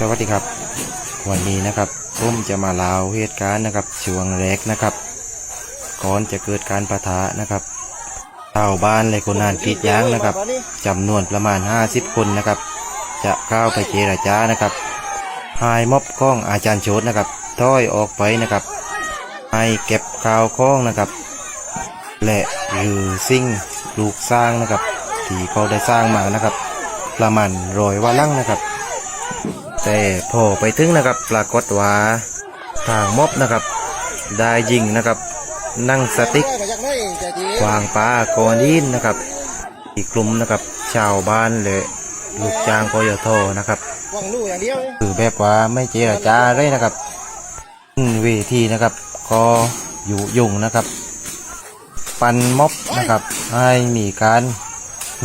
สวัสดีครับ วันนี้นะครับผมจะมาเล่าเหตุการณ์นะครับช่วงแรกนะครับ ก่อนจะเกิดการประทะนะครับชาวบ้านและคนงานกรีดยางนะครับจำนวนประมาณ 50 คนนะครับ จะเข้าไปเจรจานะครับพายม็อบข้องอาจารย์โชตนะครับต้อยออกไปนะครับให้เก็บข่าวข้องนะครับ และหรือสิ่งลูกสร้างนะครับที่เขาได้สร้างมานะครับ ประมาณร้อยว่าลังนะครับ แต่พอไปถึงนะครับปรากฏว่าทางม็อบนะครับ ได้ยิงนะครับ นั่งสติ๊กวางปลาก่อนอินนะครับ อีกกลุ่มนะครับ ชาวบ้านและลูกจ้างกยทนะครับคือแบบว่าไม่เจรจาเลยนะครับเวทีนะครับ ก็อยู่ยุ่งนะครับ ปันม็อบนะครับ ให้มีการ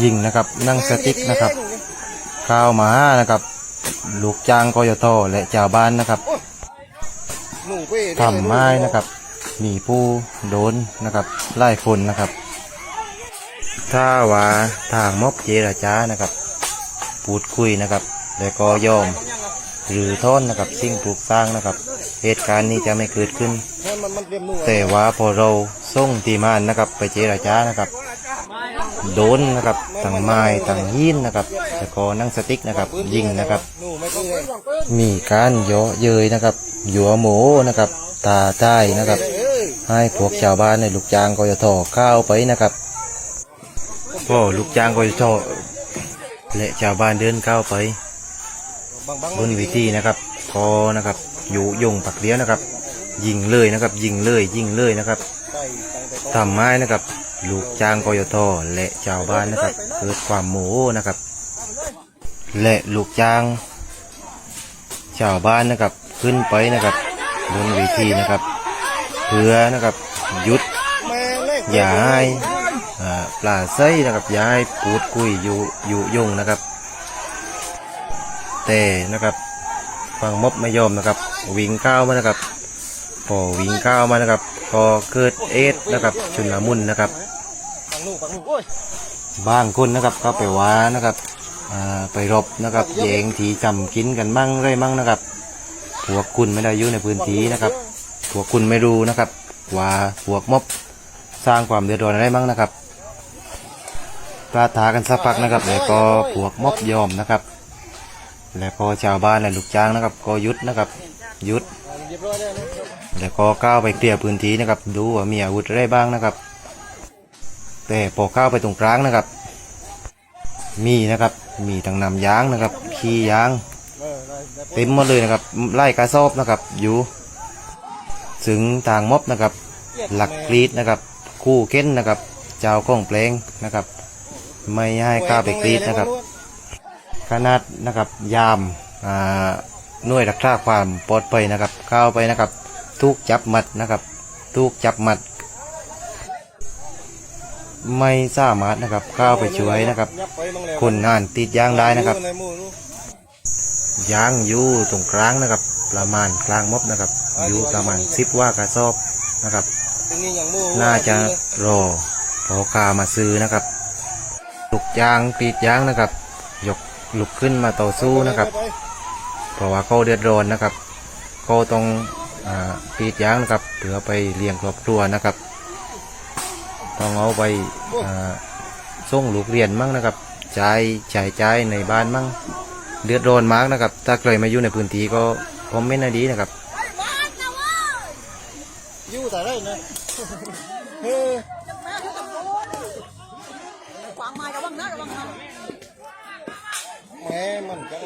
ยิงนะครับ นั่งสติ๊กนะครับ ข้าวมานะครับ ลูกจ้างกยทและชาวบ้านนะครับทำไม้นะครับ มีผู้โดนนะครับไล่คนนะครับ ถ้าว่าทางม็อบเจรจานะครับพูดคุยนะครับ แล้วก็ยอมหรือโทอนนะครับสิ่งปลูกสร้างนะครับ เหตุการณ์นี้จะไม่เกิดขึ้น แต่ว่าพอเราส่งทีมานนะครับ ไปเจรจานะครับ โดนนะครับตั้งไม้ตั้งหินนะครับแล้วก็นั่งสติ๊กนะครับ ยิงนะครับ มีการเยาะเย้ยนะครับหยัวหมูนะครับ ตาใต้นะครับ ให้พวกชาวบ้านในลูกจ้างกยทเข้าไปนะครับก็ลูกจ้างกยทและชาวบ้านเดินเข้าไปบนวิธีนะครับก็นะครับ อยู่ยงปักเลี้ยวนะครับ ยิงเลยนะครับ ยิงเลยยิงเลยนะครับทำไม้นะครับลูกจ้างกยทและชาวบ้านนะครับ เกิดความโมโหนะครับ และลูกจ้าง ชาวบ้านนะครับขึ้นไปนะครับบนเวทีนะครับ เพื่อนะครับหยุดแม่เล็กอย่าให้อ่าปลาไส้นะครับอย่าให้พูดคุยอยู่อยู่ยงนะครับ แต่นะครับฟังม็อบไม่ยอมนะครับ วิ่งก้าวมานะครับพอวิ่งก้าวมานะครับก็เกิดเอสนะครับชุนละมุนนะครับปังหนูปังหนูโอ้ยบางคนนะครับก็ไปว่านะครับอ่า ไปรบนะครับแยงถีจำกินกันมั่งไรมั่งนะครับพวกคุณไม่ได้อยู่ในพื้นที่นะครับพวกคุณไม่รู้นะครับ ว่าพวกม็อบสร้างความเดือดร้อนอะไรมั่งนะครับปราทากันสักพักนะครับแล้วก็พวกม็อบยอมนะครับ แล้วก็ชาวบ้านและลูกจ้างนะครับ ก็หยุดนะครับหยุดเรียบร้อยแล้วนะแล้วก็ก้าวไปเคลียร์พื้นที่นะครับ ดูว่ามีอาวุธอะไรบ้างนะครับ แต่พอก้าวไปตรงกลางนะครับ มีนะครับ มีทั้งนำยางนะครับ ขี้ยางเออได้ได้เต็มหมดเลยนะครับไล่กระสอบนะครับ อยู่ ถึงทางม็อบนะครับ หลักกรีดนะครับ คู่เค้นนะครับ เจ้าก้องแปลงนะครับ ไม่ให้ก้าวไปกรีดนะครับ ขนาดนะครับยามอ่าหน่วยรักษาความปลอดภัยนะครับ เข้าไปนะครับ ทุกจับมัดนะครับ ทุกจับมัด ไม่สามารถนะครับเข้าไปช่วยนะครับ คนงานติดยางได้นะครับยางอยู่ตรงกลางนะครับ ประมาณกลางมบนะครับอยู่ประมาณสิบว่ากระสอบนะครับ น่าจะรอพอคามาซื้อนะครับลูกยางกรีดยางนะครับ ยกลุกขึ้นมาต่อสู้นะครับ เพราะว่าเขาเดือดร้อนนะครับเขาต้องอปีดยางนะครับเพื่อไปเลี้ยงครอบครัวนะครับ ต้องเอาไปอ่าส่งลูกเรียนมั่งนะครับจ่ายจ่ายจ่ายในบ้านมั่งเดือดร้อนมากนะครับ ถ้าใครมาอยู่ในพื้นที่ก็คอมเมนต์ให้ดีนะครับอยู่แต่ได้นะเฮ้ย quảng mai đó bằng nát đó bằng nát แม่มันจัง